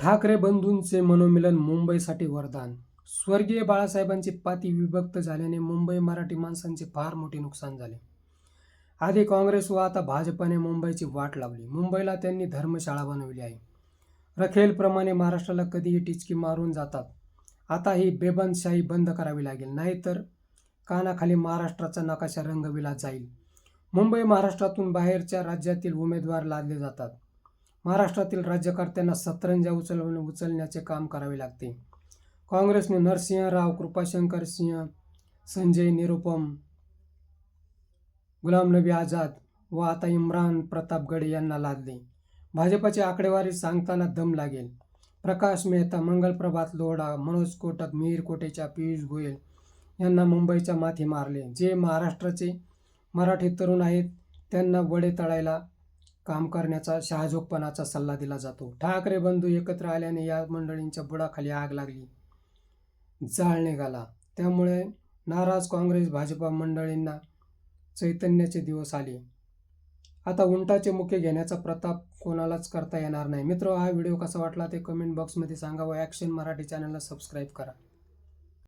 ठाकरे बंधूंचे मनोमिलन मुंबईसाठी वरदान. स्वर्गीय बाळासाहेबांची पाती विभक्त झाल्याने मुंबई मराठी माणसांचे फार मोठे नुकसान झाले. आधी काँग्रेस व आता भाजपाने मुंबईची वाट लावली. मुंबईला त्यांनी धर्मशाळा बनवली आहे. रखेलप्रमाणे महाराष्ट्राला कधीही टिचकी मारून जातात. आता ही बेबंदशाही बंद करावी लागेल. नाहीतर कानाखाली महाराष्ट्राचा नकाशा रंगविला जाईल. मुंबई महाराष्ट्रातून बाहेरच्या राज्यातील उमेदवार लादले जातात. महाराष्ट्रातील राज्यकर्त्यांना सतरंजा उचल उचलण्याचे काम करावे लागते. काँग्रेसने नरसिंह राव कृपाशंकर सिंह संजय निरुपम गुलाम नबी आझाद व आता इम्रान प्रतापगड यांना लादले. भाजपाची आकडेवारी सांगताना दम लागेल. प्रकाश मेहता मंगल प्रभात लोढा मनोज कोटक मिहीर कोटेच्या पियुष गोयल यांना मुंबईच्या माथी मारले. जे महाराष्ट्राचे मराठी तरुण आहेत त्यांना वडे तळायला काम करण्याचा शहाजोगपणाचा सल्ला दिला जातो. ठाकरे बंधू एकत्र आल्याने या मंडळींच्या बुडाखाली आग लागली. जाळ निघाला. त्यामुळे नाराज काँग्रेस भाजपा मंडळींना चैतन्याचे दिवस आले. आता उंटाचे मुके घेण्याचा प्रताप कोणालाच करता येणार नाही. मित्र हा व्हिडिओ कसा वाटला ते कमेंट बॉक्समध्ये सांगा व ॲक्शन मराठी चॅनलला सबस्क्राईब करा.